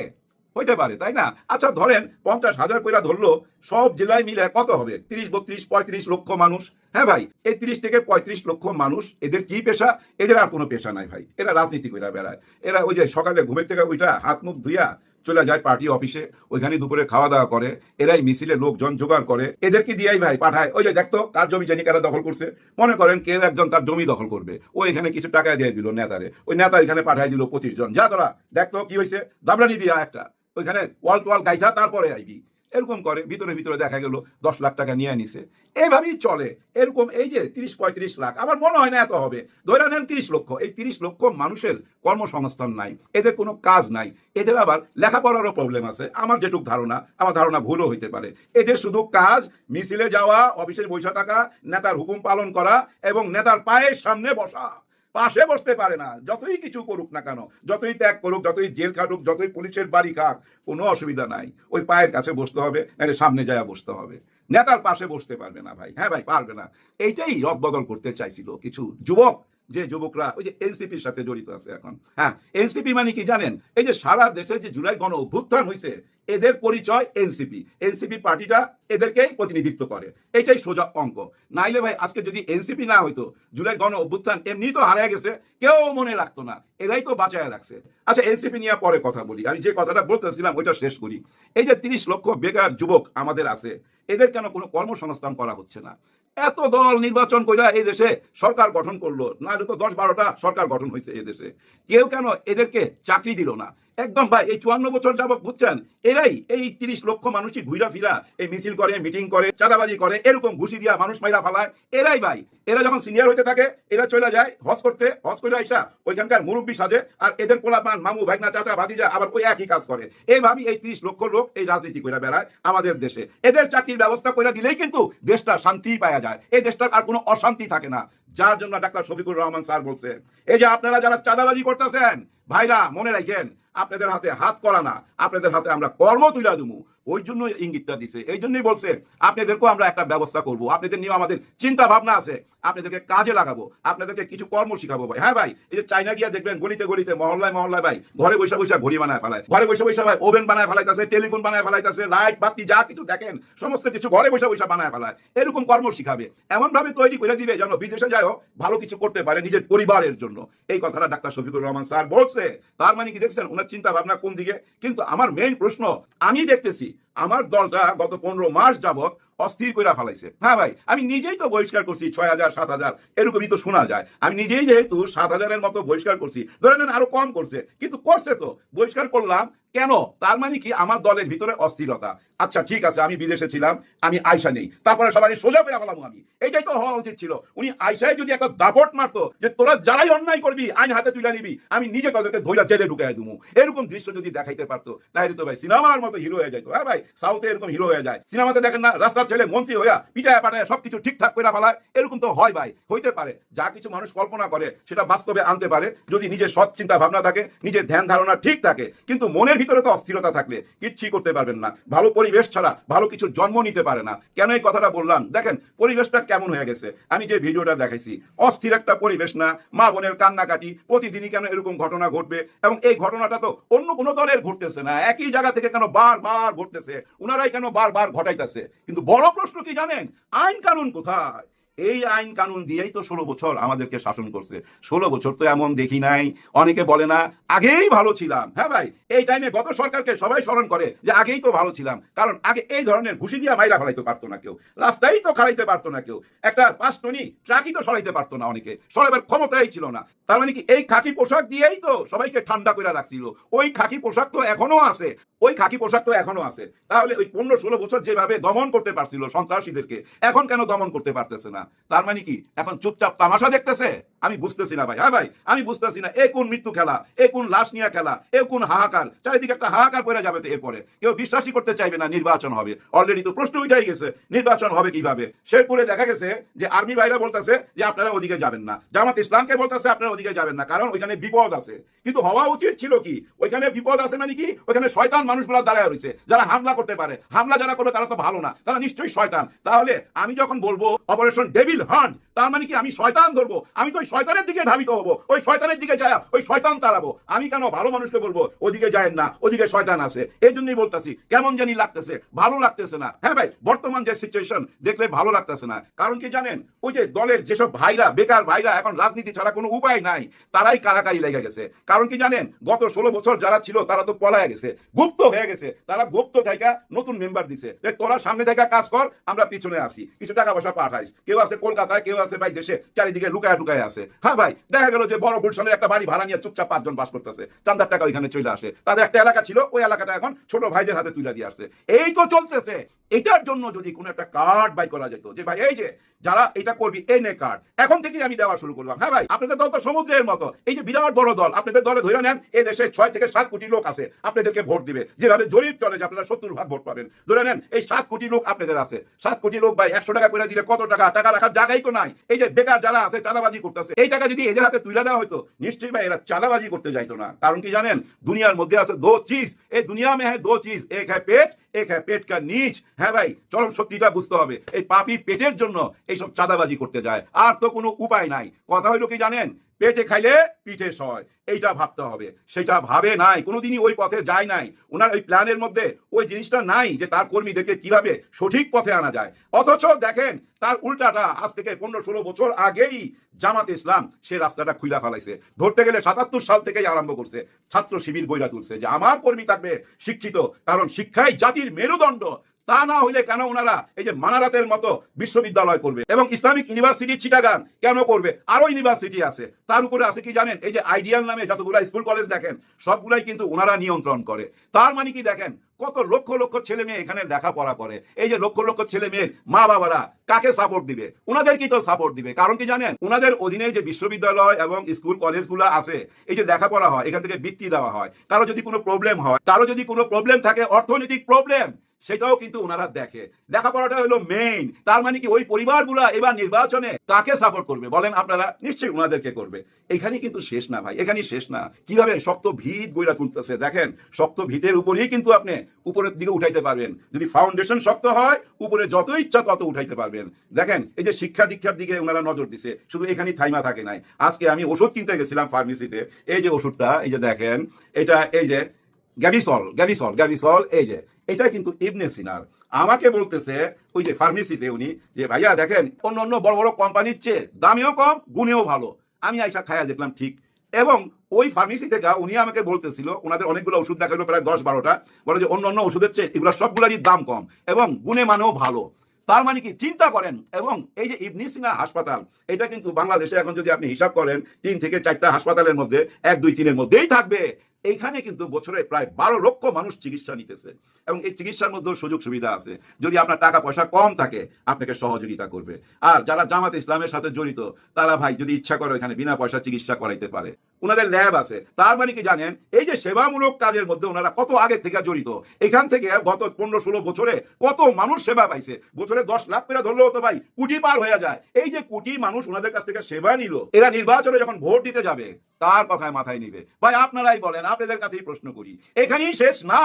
হইতে পারে, তাই না? আচ্ছা ধরেন পঞ্চাশ হাজার কইরা ধরলো, সব জেলায় মিলে কত হবে? তিরিশ, বত্রিশ, পঁয়ত্রিশ লক্ষ মানুষ। হ্যাঁ ভাই, এই তিরিশ থেকে পঁয়ত্রিশ লক্ষ মানুষ, এদের কি পেশা? এদের আর কোনো পেশা নাই ভাই। এরা রাজনীতি কইরা বেড়ায়। এরা ওই যে সকালে ঘুমের থেকে ওইটা হাত মুখ ধুইয়া চলে যায় পার্টি অফিসে, ওইখানে দুপুরে খাওয়া দাওয়া করে, এরাই মিছিলে লোকজন জোগাড় করে। এদেরকে দিয়াই ভাই পাঠায়? ওই যে দেখতো, কার জমি জানি কারা দখল করছে। মনে করেন কেউ একজন তার জমি দখল করবে। ও এখানে কিছু টাকা দিয়ে দিল নেতারে। ওই নেতা এখানে পাঠায় দিল পঁচিশ জন। যা তোরা দেখতো কি হয়েছে দাবরানি দিয়া একটা। ওইখানে ওয়াল টোয়াল গাইথা তারপরে আইবি। এরকম করে ভিতরে ভিতরে দেখা গেল, দশ লাখ টাকা নিয়ে নিছে এইভাবেই চলে। এরকম এই যে তিরিশ পঁয়ত্রিশ লাখ, আমার মনে হয় না এত হবে। ধরে নেন তিরিশ লক্ষ। এই তিরিশ লক্ষ মানুষের কর্মসংস্থান নাই, এদের কোনো কাজ নাই। এদের আবার লেখাপড়ারও প্রবলেম আছে। আমার যেটুক ধারণা, আমার ধারণা ভুলও হইতে পারে। এদের শুধু কাজ, মিছিলে যাওয়া, অফিসে বসে থাকা, নেতার হুকুম পালন করা এবং নেতার পায়ের সামনে বসা। পাশে বসতে পারে না। যতই কিছু করুক না কেন, যতই ত্যাগ করুক, যতই জেল খাটুক, যতই পুলিশের বাড়ি খাক, কোনো অসুবিধা নাই। ওই পায়ের কাছে বসতে হবে, নাহলে সামনে যায় বসতে হবে। নেতার পাশে বসতে পারবে না ভাই। হ্যাঁ ভাই, পারবে না। এইটাই রদবদল করতে চাইছিল কিছু যুবক। যে যুবকরা, ওই যে এনসিপির সাথে জড়িত আছে এখন। হ্যাঁ এনসিপি মানে কি জানেন? এই যে সারা দেশে যে জুলাই গণ অভ্যুত্থান হয়েছে এদের পরিচয় এনসিপি এনসিপি পার্টিটা এদেরকেই প্রতিনিধিত্ব করে। এটাই সোজা অঙ্ক। নাইলে ভাই, আজকে যদি এনসিপি না হইতো, জুলাই গণ অভ্যুত্থান এমনি তো হারিয়ে গেছে, কেউ মনে রাখতো না। এরাই তো বাঁচায় রাখছে। আচ্ছা এনসিপি নিয়ে পরে কথা বলি। আমি যে কথাটা বলতেছিলাম, ওইটা শেষ করি। এই যে তিরিশ লক্ষ বেকার যুবক আমাদের আছে, এদের কেন কোনো কর্মসংস্থান করা হচ্ছে না? এত দল নির্বাচন কইরা এই দেশে সরকার গঠন করল। না তো দশ বারোটা সরকার গঠন হয়েছে এই দেশে। কেউ কেন এদেরকে চাকরি দিল না। একদম ভাই, এই চুয়ান্ন বছর যাবত বুঝছেন? এরাই এই তিরিশ লক্ষ মানুষই ঘুরা ফিরা, এই মিছিল করে, মিটিং করে, চাঁদাবাজি করে, এরকম ঘুষি দিয়া মানুষ মাইরা ফালায়। এরাই ভাই, এরা যখন সিনিয়র হইতে থাকে, এরা চলে যায়, হজ করতে, হজ করে আইসা ওইখানকার মুরব্বী সাজে, আর এদের পোলাপান মামু ভাগনা চাচা, ভাতিজা আবার ওই একই কাজ করে। এইভাবেই এই তিরিশ লক্ষ লোক এই রাজনীতি করে বেড়ায় আমাদের দেশে। এদের চাকরির ব্যবস্থা করে দিলেই কিন্তু দেশটা শান্তি পাওয়া যায়। এই দেশটার আর কোনো অশান্তি থাকে না। যার জন্য ডাক্তার শফিকুর রহমান স্যার বলছে, এই যে আপনারা যারা চাঁদাবাজি করতেছেন ভাইরা মনে রাখেন আপনাদের হাতে হাত করা না আপনাদের হাতে আমরা কর্ম তুলে দেবো। ওই জন্য ইঙ্গিতটা দিছে। এই জন্যই বলছে, আপনাদেরকেও আমরা একটা ব্যবস্থা করব। আপনাদের নিয়েও আমাদের চিন্তা ভাবনা আছে। আপনাদেরকে কাজে লাগাবো। আপনাদেরকে কিছু কর্ম শিখাবো ভাই। হ্যাঁ ভাই, এই যে চাইনা গিয়া দেখবেন, গলিতে গলিতে, মহল্লায় মহল্লায় ভাই, ঘরে বসে বসে ঘড়ি বানায় ফেলায়। ঘরে বসে বসে ভাই ওভেন বানায় ফেলাইতেছে, টেলিফোন বানায় ফেলাইতেছে, লাইট, বাতি, যা কিছু দেখেন, সমস্ত কিছু ঘরে বসে বসে বানায় ফেলায়। এরকম কর্ম শিখাবে। এমন ভাবে তৈরি করে দিবে যেন বিদেশে যায়ও ভালো কিছু করতে পারে নিজের পরিবারের জন্য। এই কথাটা ডাক্তার শফিকুর রহমান স্যার বলছে। তার মানে কি দেখছেন, ওনার চিন্তা ভাবনা কোন দিকে? কিন্তু আমার মেইন প্রশ্ন, আমি দেখতেছি আমার দলটা গত পনেরো মাস যাবত অস্থির করে ফেলাইছে। হ্যাঁ ভাই, আমি নিজেই তো বহিষ্কার করছি ছয় হাজার, সাত হাজার, এরকমই তো শোনা যায়। আমি নিজেই যেহেতু সাত হাজারের মতো বহিষ্কার করছি, ধরে নেন আরও কম করছে, কিন্তু করছে তো। বহিষ্কার করলাম কেন? তার মানে কি? আমার দলের ভিতরে অস্থিরতা। আচ্ছা ঠিক আছে, আমি বিদেশে ছিলাম, আমি আয়সা নেই। তারপরে সবাই সোজা করে ফেলাম আমি। এটাই তো হওয়া উচিত ছিল। উনি আয়সায় যদি একটা দাপট মারতো যে তোরা যারাই অন্যায় করবি, আইন হাতে তুলে নিবি, আমি নিজে তাদেরকে ধৈর্য জেলে ঢুকাই দেবো এরকম দৃশ্য যদি দেখাইতে পারতো, তাহলে তো ভাই সিনেমার মতো হিরো হয়ে যেত হ্যাঁ ভাই সাউথে এরকম হিরো হয়ে যায়। সিনেমাতে দেখেন না, রাস্তার ছেলে মন্ত্রী হইয়া পিটায় পাটায় সবকিছু ঠিকঠাক করে ফেলায়। এরকম তো হয় ভাই, হইতে পারে। যা কিছু মানুষ কল্পনা করে, সেটা বাস্তবে আনতে পারে। যদি নিজের সৎ চিন্তা ভাবনা থাকে, নিজের ধ্যান ধারণা ঠিক থাকে, কিন্তু মনের ভিতরে তো অস্থিরতা থাকলে কিচ্ছুই করতে পারবেন না। ভালো পরিবেশ ছাড়া ভালো কিছু জন্ম নিতে পারে না। কেন এই কথাটা বললাম? দেখেন, পরিবেশটা কেমন হয়ে গেছে? আমি যে ভিডিওটা দেখাইছি, অস্থির একটা পরিবেশ না? মা বোনের কান্নাকাটি, প্রতিদিনই কেন এরকম ঘটনা ঘটবে? এবং এই ঘটনাটা তো অন্য কোনো দলের ঘটতেছে না। একই জায়গা থেকে কেন বারবার ঘটতেছে? ওনারাই কেন বারবার ঘটাইতেছে? কিন্তু বড় প্রশ্ন কি জানেন? আইন কানুন কোথায়? এই আইন কানুন দিয়েই তো ষোলো বছর আমাদেরকে শাসন করছে। ষোলো বছর তো এমন দেখি নাই। অনেকে বলে না, আগেই ভালো ছিলাম। হ্যাঁ ভাই, এই টাইমে গত সরকারকে সবাই স্মরণ করে যে আগেই তো ভালো ছিলাম। কারণ আগে এই ধরনের ঘুষি দিয়া মাইরা ফেলাইতে পারতো না কেউ। রাস্তায় তো খালাইতে পারতো না কেউ। একটা পাঁচ টনি ট্রাকই তো সরাইতে পারতো না অনেকে। সরাইবার ক্ষমতাই ছিল না। তার মানে কি এই খাকি পোশাক দিয়েই তো সবাইকে ঠান্ডা করে রাখছিল। ওই খাকি পোশাক তো এখনও আছে। ওই খাকি পোশাক তো এখনও আছে। তাহলে ওই পনেরো ষোলো বছর যেভাবে দমন করতে পারছিল সন্ত্রাসীদেরকে, এখন কেন দমন করতে পারতেছে না? তার মানে কি? এখন চুপচাপ তামাশা দেখতেছে? আমি বুঝতেছি না ভাই। হ্যাঁ ভাই, আমি বুঝতেছি না। এ কোন মৃত্যু খেলা? এ কোন লাশ নিয়ে খেলা? এ কোন হাহাকার? চারিদিকে একটা হাহাকার পড়ে যাবে তো এরপরে। কেউ বিশ্বাসই করতে চাইবে না নির্বাচন হবে। অলরেডি তো প্রশ্ন উঠাই গেছে, নির্বাচন হবে কীভাবে? শেরপুরে দেখা গেছে যে আর্মি ভাইরা বলতেছে যে আপনারা ওদিকে যাবেন না। জামাত ইসলামকে বলতেছে আপনারা ওদিকে যাবেন না, কারণ ওইখানে বিপদ আছে। কিন্তু হওয়া উচিত ছিল কি? ওইখানে বিপদ আছে মানে কি? ওইখানে শয়তান মানুষগুলো দাঁড়ায় রয়েছে, যারা হামলা করতে পারে। হামলা যারা করবে, তারা তো ভালো না। তারা নিশ্চয়ই শয়তান। তাহলে আমি যখন বলব অপারেশন ডেভিল হান্ট তার মানে কি আমি শয়তান ধরবো? আমি তো ওই শয়তানের দিকে ধাবিত হব। ওই শয়তানের দিকে যায়, ওই শয়তান তাড়াবো। আমি কেন ভালো মানুষকে বলব? ওদিকে যায় না, ওদিকে শয়তান আছে এই জন্যই বলতেছি, কেমন জানি লাগতেছে, ভালো লাগতেছে না। হ্যাঁ ভাই, বর্তমান যে সিচুয়েশন দেখলে ভালো লাগতেছে না। কারণ কি জানেন, ওই যে দলের যেসব ভাইরা, বেকার ভাইরা, এখন রাজনীতি ছাড়া কোনো উপায় নাই, তারাই কারাকারি লেগে গেছে। কারণ কি জানেন, গত ষোলো বছর যারা ছিল, তারা তো পলায় গেছে। গুপ্ত হয়ে গেছে। তারা গুপ্ত থেকে নতুন মেম্বার দিছে। তোরা সামনে থেকে কাজ কর, আমরা পিছনে আসি কিছু টাকা পয়সা পাঠাইস। কেউ আছে কলকাতায়, কেউ আছে ভাই দেশে, চারিদিকে লুকায় লুকায় আছে। হ্যাঁ ভাই, দেখা গেল যে বড় গুলশনের একটা বাড়ি ভাড়া নিয়ে চুপচাপ পাঁচজন বাস করতেছে। চান্দার টাকা ওইখানে চলে আসে। তাদের একটা এলাকা ছিল, ওই এলাকাটা এখন ছোট ভাইদের হাতে তুলে দিয়ে আসছে। এই তো চলতেছে। এটার জন্য যদি কোনো একটা কার্ড বাই করা যেত, যে ভাই, এই যে, যারা এটা করবি, এই নে কার্ড এখন থেকেই আমি দেওয়া শুরু করলাম। হ্যাঁ ভাই, আপনাদের দল তো সমুদ্রের মতো। এই যে বিরাট বড় দল, আপনাদের দলে ধরে নেন এই দেশে ছয় থেকে সাত কোটি লোক আছে। আপনাদেরকে ভোট দিবে। যেভাবে জরিপ চলে যে আপনারা সত্তর ভাগ ভোট পাবেন। ধরে নেন, এই সাত কোটি লোক আপনাদের আছে। সাত কোটি লোক ভাই একশো টাকা করে দিলে কত টাকা? টাকা রাখার জায়গাই তো নাই। এই যে বেকার যারা আছে, চাঁদাবাজি করতেছে, এই টাকা যদি এদের হাতে তুলে দেওয়া হতো নিশ্চয়ই ভাই এরা চাঁদাবাজি করতে যাইতো না। কারণ কি জানেন? দুনিয়ার মধ্যে আছে দো চিজ। এই দুনিয়া মে হ্যাঁ দো চিজ। এক হ্যাঁ পেট এক হ্যাঁ নিচ। হ্যাঁ ভাই, চরম সত্যিটা বুঝতে হবে। এই পাপি পেটের জন্য এইসব চাঁদাবাজি করতে যায়। আর তো কোনো উপায় নাই। কথা হইল কি জানেন? পেটে খাইলে পিঠে সয়। এইটা ভাবতে হবে। সেটা ভাবে নাই। কোনোদিনই ওই পথে যায় নাই। ওনার ওই প্ল্যানের মধ্যে ওই জিনিসটা নাই যে তার কর্মীদেরকে কীভাবে সঠিক পথে আনা যায়। অথচ দেখেন, তার উল্টাটা আজ থেকে পনেরো ষোলো বছর আগেই জামাত ইসলাম সে রাস্তাটা খুইলা ফেলাইছে। ধরতে গেলে সাতাত্তর সাল থেকেই আরম্ভ করছে। ছাত্র শিবির বইরা তুলছে যে, আমার কর্মী থাকবে শিক্ষিত, কারণ শিক্ষাই জাতির মেরুদণ্ড। তা না হইলে কেন ওনারা এই যে মানারাতের মতো বিশ্ববিদ্যালয় করবে? এবং ইসলামিক ইউনিভার্সিটি চিটাগাং কেন করবে? আরও ইউনিভার্সিটি আছে। তার উপরে আছে কি জানেন? এই যে আইডিয়াল নামে যতগুলা স্কুল, কলেজ দেখেন, সবগুলাই কিন্তু ওনারা নিয়ন্ত্রণ করে। তার মানে কি দেখেন? কত লক্ষ লক্ষ ছেলে মেয়ে এখানে লেখাপড়া করে। এই যে লক্ষ লক্ষ ছেলে মেয়ের মা বাবারা কাকে সাপোর্ট দিবে? ওনাদের ওনাদেরকেই তো সাপোর্ট দিবে। কারণ কি জানেন? ওনাদের অধীনে যে বিশ্ববিদ্যালয় এবং স্কুল, কলেজগুলো আছে, এই যে লেখাপড়া হয়, এখান থেকে বৃত্তি দেওয়া হয়। কারও যদি কোনো প্রবলেম হয়, কারও যদি কোনো প্রবলেম থাকে, অর্থনৈতিক প্রবলেম সেটাও কিন্তু ওনারা দেখে। লেখাপড়াটা হলো মেইন তার মানে কি ওই পরিবারগুলো এবার নির্বাচনে কাকে সাপোর্ট করবে বলেন আপনারা? নিশ্চয়ই ওনাদেরকে করবে। এখানে কিন্তু শেষ না ভাই এখানেই শেষ না। কীভাবে শক্ত ভিত গইরা তুলতেছে দেখেন? শক্ত ভিতের উপরেই কিন্তু আপনি উপরের দিকে উঠাইতে পারবেন। যদি ফাউন্ডেশন শক্ত হয়, উপরে যত ইচ্ছা তত উঠাইতে পারবেন। দেখেন, এই যে শিক্ষা দীক্ষার দিকে ওনারা নজর দিছে, শুধু এখানেই থাইমা থাকে নাই। আজকে আমি ওষুধ কিনতে গেছিলাম ফার্মেসিতে এই যে ওষুধটা, এই যে দেখেন, এটা এই যে গ্যাভিসল গ্যাভিসল গ্যাভিসল, এই যে এটা কিন্তু ইবনে সিনার। আমাকে বলতেছে, ওই যে ফার্মেসিতে উনি, যে ভাইয়া দেখেন, অন্য অন্য বড় বড় কোম্পানির চেয়ে দামেও কম, গুণেও ভালো। আমি আইসা খায়া দেখলাম ঠিক। এবং ওই ফার্মেসি থেকে উনি আমাকে বলতেছিল, ওনাদের অনেকগুলো ওষুধ দেখাল প্রায় দশ বারোটা, বলে যে অন্য অন্য ওষুধের চেয়ে এগুলো সবগুলোরই দাম কম এবং গুণে মানেও ভালো। তার মানে কি, চিন্তা করেন, এবং এই যে ইবনি সিনা হাসপাতাল, এটা কিন্তু বাংলাদেশে এখন যদি আপনি হিসাব করেন, তিন থেকে চারটা হাসপাতালের মধ্যে, এক, দুই, তিনের মধ্যেই থাকবে। এইখানে কিন্তু বছরে প্রায় বারো লক্ষ মানুষ চিকিৎসা নিতেছে। এবং এই চিকিৎসার মধ্যেও সুযোগ সুবিধা আছে। যদি আপনার টাকা পয়সা কম থাকে, আপনাকে সহযোগিতা করবে। আর যারা জামাত ইসলামের সাথে জড়িত, তারা ভাই যদি ইচ্ছা করে এখানে বিনা পয়সা চিকিৎসা করাইতে পারে। ওনাদের ল্যাব আছে। তার মানে কি জানেন, এই যে সেবামূলক কাজের মধ্যে ওনারা কত আগে থেকে জড়িত, এখান থেকে গত পনেরো ষোলো বছরে কত মানুষ সেবা পাইছে। বছরে দশ লাখ করে ধরলেও তো ভাই কোটি পার হয়ে যায়। এই যে কোটি মানুষ ওনাদের কাছ থেকে সেবা নিল, এরা নির্বাচনে যখন ভোট দিতে যাবে তার কথায় মাথায় নিবে? ভাই, আপনারাই বলেন আপনাদের কাছেই প্রশ্ন করি। এখানেই শেষ না?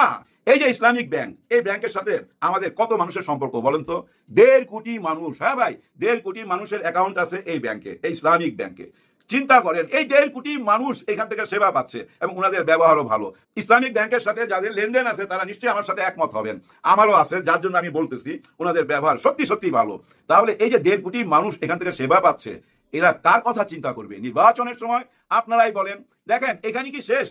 এই যে ইসলামিক ব্যাংক, এই ব্যাংকের সাথে আমাদের কত মানুষের সম্পর্ক বলেন তো? দেড় কোটি মানুষ হ্যাঁ ভাই, দেড় কোটি মানুষের অ্যাকাউন্ট আছে এই ব্যাংকে, এই ইসলামিক ব্যাংকে। চিন্তা করেন, এই দেড় কোটি মানুষ এখান থেকে সেবা পাচ্ছে এবং ওনাদের ব্যবহারও ভালো। ইসলামিক ব্যাংকের সাথে যাদের লেনদেন আছে, তারা নিশ্চয়ই আমার সাথে একমত হবেন। আমারও আছে, যার জন্য আমি বলতেছি ওনাদের ব্যবহার সত্যি সত্যি ভালো। তাহলে এই যে দেড় কোটি মানুষ এখান থেকে সেবা পাচ্ছে, এরা কার কথা চিন্তা করবে? নির্বাচনের সময় আপনারাই বলেন। দেখেন, এখানে কি শেষ?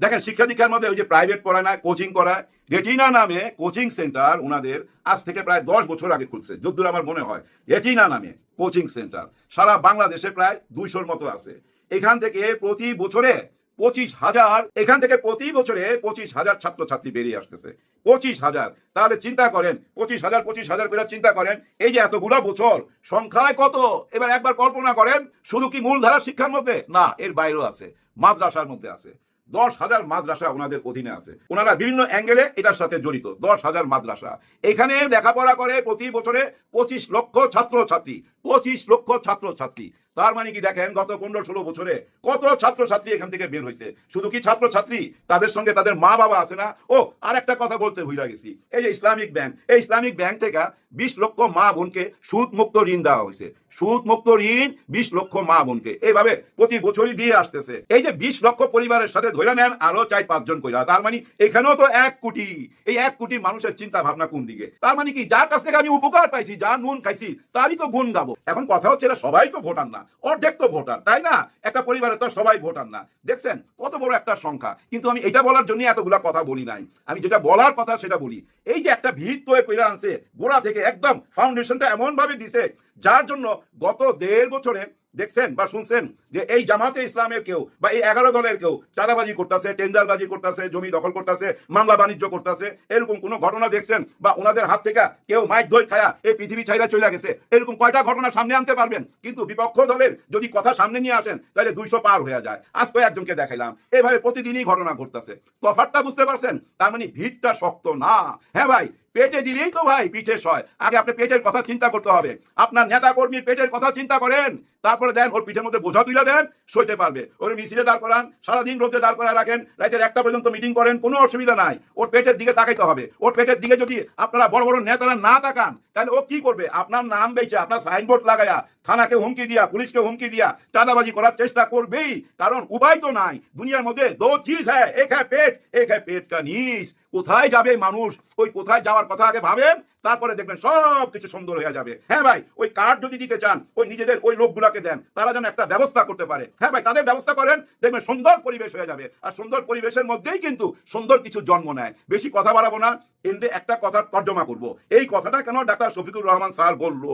দেখেন শিক্ষা দীক্ষার মধ্যে ওই যে প্রাইভেট পড়ায় না কোচিং করায় রেটিনা নামে কোচিং সেন্টার ওনাদের আজ থেকে প্রায় দশ বছর আগে খুলছে, যদ্দূর আমার মনে হয়। রেটিনা নামে কোচিং সেন্টার সারা বাংলাদেশে প্রায় দুইশোর মতো আছে। এখান থেকে প্রতি বছরে পঁচিশ হাজার, এখান থেকে প্রতি বছরে পঁচিশ হাজার ছাত্রছাত্রী বেরিয়ে আসতেছে। পঁচিশ হাজার, তাহলে চিন্তা করেন, পঁচিশ হাজার পঁচিশ হাজার করে চিন্তা করেন, এই যে এতগুলা বছর, সংখ্যায় কত? এবার একবার কল্পনা করেন, শুধু কি মূলধারা শিক্ষার মধ্যে? না, এর বাইরেও আছে, মাদ্রাসার মধ্যে আছে। দশ হাজার মাদ্রাসা ওনাদের অধীনে আছে। ওনারা বিভিন্ন অ্যাঙ্গেলে এটার সাথে জড়িত। দশ হাজার মাদ্রাসা। এখানে লেখাপড়া করে প্রতি বছরে পঁচিশ লক্ষ ছাত্র ছাত্রী পঁচিশ লক্ষ ছাত্র ছাত্রী তার মানে কি দেখেন, গত পনেরো ষোলো বছরে কত ছাত্র ছাত্রী এখান থেকে বের হয়েছে। শুধু কি ছাত্র ছাত্রী তাদের সঙ্গে তাদের মা বাবা আছে না? ও আর একটা কথা বলতে ভুলে গেছি। এই যে ইসলামিক ব্যাংক, এই ইসলামিক ব্যাংক থেকে বিশ লক্ষ মা বোনকে সুদ মুক্ত ঋণ দেওয়া হয়েছে। সুদ মুক্ত ঋণ বিশ লক্ষ মা বোনকে। এইভাবে প্রতি বছরই দিয়ে আসতেছে। এই যে বিশ লক্ষ পরিবারের সাথে ধরে নেন আরও চাই পাঁচজন কইরা। তার মানে এখানেও তো এক কোটি। এই এক কোটি মানুষের চিন্তা ভাবনা কোন দিকে? তার মানে কি, যার কাছ থেকে আমি উপকার পাইছি, যা নুন খাইছি, তারই তো গুণ গাবো। এখন কথা হচ্ছে সবাই তো ভোটার না। অর্ধেক তো ভোটার, তাই না? একটা পরিবারে তো সবাই ভোটার না। দেখছেন, কত বড় একটা সংখ্যা। কিন্তু আমি এটা বলার জন্য এতগুলা কথা বলি নাই। আমি যেটা বলার কথা সেটা বলি। এই যে একটা ভিত তৈরি করে আনছে, গোড়া থেকে একদম ফাউন্ডেশনটা এমন ভাবে দিছে যার জন্য গত দেড় বছরে দেখছেন বা শুনছেন যে এই জামাতে ইসলামের কেউ বা এই এগারো দলের কেউ চাঁদাবাজি করতেছে, টেন্ডারবাজি করতেছে, জমি দখল করতেছে, মামলা বাণিজ্য করতেছে, এরকম কোনো ঘটনা দেখছেন বা ওনাদের হাত থেকে কেউ মাইক দই খায়া এই পৃথিবী ছাইরা চলে গেছে, এরকম কয়টা ঘটনা সামনে আনতে পারবেন? কিন্তু বিপক্ষ দলের যদি কথা সামনে নিয়ে আসেন, তাহলে দুইশো পার হয়ে যায়। আজকে একজনকে দেখাইলাম, এভাবে প্রতিদিনই ঘটনা ঘটতেছে। তফাতটা বুঝতে পারছেন? তার মানে ভিতটা শক্ত না। হ্যাঁ ভাই পেটে দিলেই তো ভাই পিঠে সয় আগে আপনি পেটের কথা চিন্তা করতে হবে। আপনার নেতা কর্মীর পেটের কথা চিন্তা করেন। তারপরে দেন, ওর পিঠের মধ্যে বোঝা তুলে দেন, সইতে পারবে। ওর মিছিলে দাঁড় করান, সারাদিন রোদে দাঁড় করায় রাখেন রাতের একটা পর্যন্ত মিটিং করেন, কোনো অসুবিধা নাই। ওর পেটের দিকে তাকাইতে হবে। ওর পেটের দিকে যদি আপনারা বড় বড় নেতারা না তাকান, তাহলে ও কি করবে? আপনার নাম বেচে, আপনার সাইনবোর্ড লাগায়া, থানাকে হুমকি দিয়া, পুলিশকে হুমকি দিয়া চাঁদাবাজি করার চেষ্টা করবেই। কারণ উপায় তো নাই। দুনিয়ার মধ্যে দো চিজ হ্যাঁ এক হ্যাঁ পেট, এক হ্যাঁ পেট কা নিজ কোথায় যাবে মানুষ? ওই কোথায় যাওয়ার কথা আগে ভাবেন, তারপরে দেখবেন সব কিছু সুন্দর হয়ে যাবে। হ্যাঁ ভাই, ওই কার্ড যদি দিতে চান, ওই নিজেদের ওই লোকগুলাকে দেন, তারা যেন একটা ব্যবস্থা করতে পারে। হ্যাঁ ভাই, তাদের ব্যবস্থা করেন, দেখবেন সুন্দর পরিবেশ হয়ে যাবে। আর সুন্দর পরিবেশের মধ্যেই কিন্তু সুন্দর কিছু জন্ম নেয়। বেশি কথা বাড়াবো না, এন্ডে একটা কথার তর্জমা করব। এই কথাটা কেন ডাক্তার শফিকুর রহমান স্যার বলল?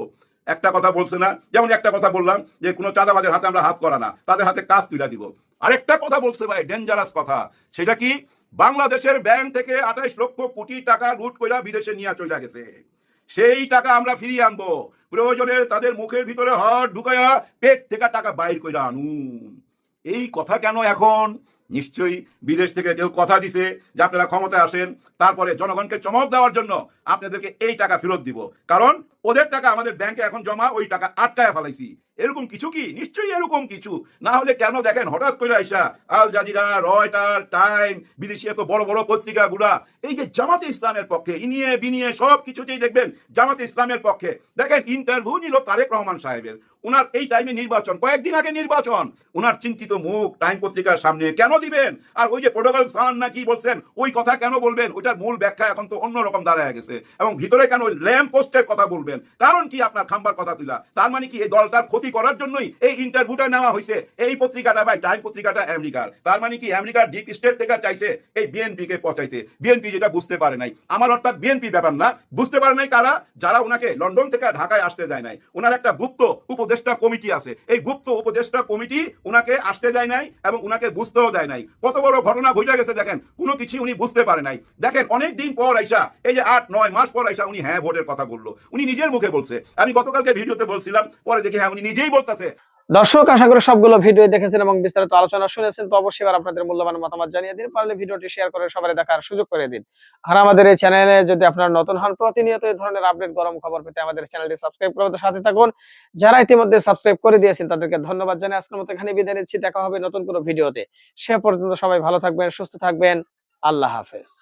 একটা কথা বলছে না, যেমন একটা কথা বললাম যে, কোনো চাঁদাবাজের হাতে আমরা হাত করা না, তাদের হাতে কাজ তুলে দিব। আরেকটা কথা বলছে ভাই ডেঞ্জারাস কথা। সেটা কি? বাংলাদেশের ব্যাংক থেকে আঠাইশ লক্ষ কোটি টাকা লুট কইরা বিদেশে নিয়ে চলে গেছে। সেই টাকা আমরা ফিরিয়ে আনব। প্রয়োজনে তাদের মুখের ভিতরে হাত ঢুকাইয়া পেট থেকে টাকা বাইর কইরা আনুন। এই কথা কেন এখন? নিশ্চয়ই বিদেশ থেকে কেউ কথা দিছে যে আপনারা ক্ষমতায় আসেন, তারপরে জনগণকে চমক দেওয়ার জন্য আপনাদেরকে এই টাকা ফেরত দিব। কারণ ওদের টাকা আমাদের ব্যাংকে এখন জমা, ওই টাকা আটকায় ফেলাইছি। এরকম কিছু কি? নিশ্চয়ই এরকম কিছু। না হলে কেন দেখেন হঠাৎ করে আইসা আল জাজিরা, রয়টার, টাইম, বিদেশি এত বড় বড় পত্রিকাগুলা, এই যে জামাতে ইসলামের পক্ষে, ইনিয়ে বিনিয়ে সব কিছুতেই দেখবেন জামাতে ইসলামের পক্ষে। দেখেন ইন্টারভিউ নিল তারেক রহমান সাহেবের। ওনার এই টাইমে নির্বাচন, কয়েকদিন আগে নির্বাচন। ওনার চিন্তিত মুখ টাইম পত্রিকার সামনে কেন দিবেন? আর ওই যে প্রোটোকল সান না কি বলছেন, ওই কথা কেন বলবেন? ওইটার মূল ব্যাখ্যা এখন তো অন্যরকম দাঁড়ায় গেছে। এবং ভিতরে কেন ওই ল্যাম্প পোস্টের কথা বলবেন? কারণ কি আপনার খাম্বার কথা তুলা? তার মানে কি এই দলটার ক্ষতি করার জন্যই এই ইন্টারভিউটা নেওয়া হয়েছে এই পত্রিকাটা ভাই টাইম পত্রিকাটা আমেরিকার। তার মানে কি, আমেরিকার ডিপ স্টেট থেকে চাইছে এই বিএনপি কে পচাইতে বিএনপি যেটা বুঝতে পারে নাই। আমার অর্থাৎ বিএনপি ব্যাপার না। বুঝতে পারে নাই কারা? যারা ওনাকে লন্ডন থেকে ঢাকায় আসতে দেয় নাই। ওনার একটা গুপ্ত উপদেষ্টা কমিটি আছে। এই গুপ্ত উপদেষ্টা কমিটি ওনাকে আসতে দেয় নাই এবং ওনাকে বুঝতেও দেয় নাই। কত বড় ঘটনা ঘটে গেছে দেখেন। কোনো কিছু উনি বুঝতে পারে নাই। দেখেন, অনেক দিন পর আইসা, এই যে আট, নয় মাস পর আইসা উনি হ্যাঁ ভোটের কথা বলল। উনি নিজের মুখে বলছে। আমি গতকালকে ভিডিওতে বলছিলাম, পরে দেখি হ্যাঁ উনি নিজেই বলতেছে। দর্শক, আশা করি সবগুলো ভিডিও দেখেছেন এবং বিস্তারিত আলোচনা শুনেছেন। তো অবশ্যই এবার আপনাদের মূল্যবান মতামত জানিয়ে দিন। পারলে ভিডিওটি শেয়ার করে সবাই দেখার সুযোগ করে দিন। আর আমাদের এই চ্যানেলে যদি আপনারা নতুন হন, প্রতিনিয়ত এই ধরনের আপডেট গরম খবর পেতে আমাদের চ্যানেলটি সাবস্ক্রাইব করে সাথে থাকুন। যারা ইতিমধ্যে সাবস্ক্রাইব করে দিয়েছেন, তাদেরকে ধন্যবাদ জানিয়ে আজকের মতো এখানে বিদায় নিচ্ছি। দেখা হবে নতুন কোনো ভিডিওতে। সে পর্যন্ত সবাই ভালো থাকবেন, সুস্থ থাকবেন। আল্লাহ হাফেজ।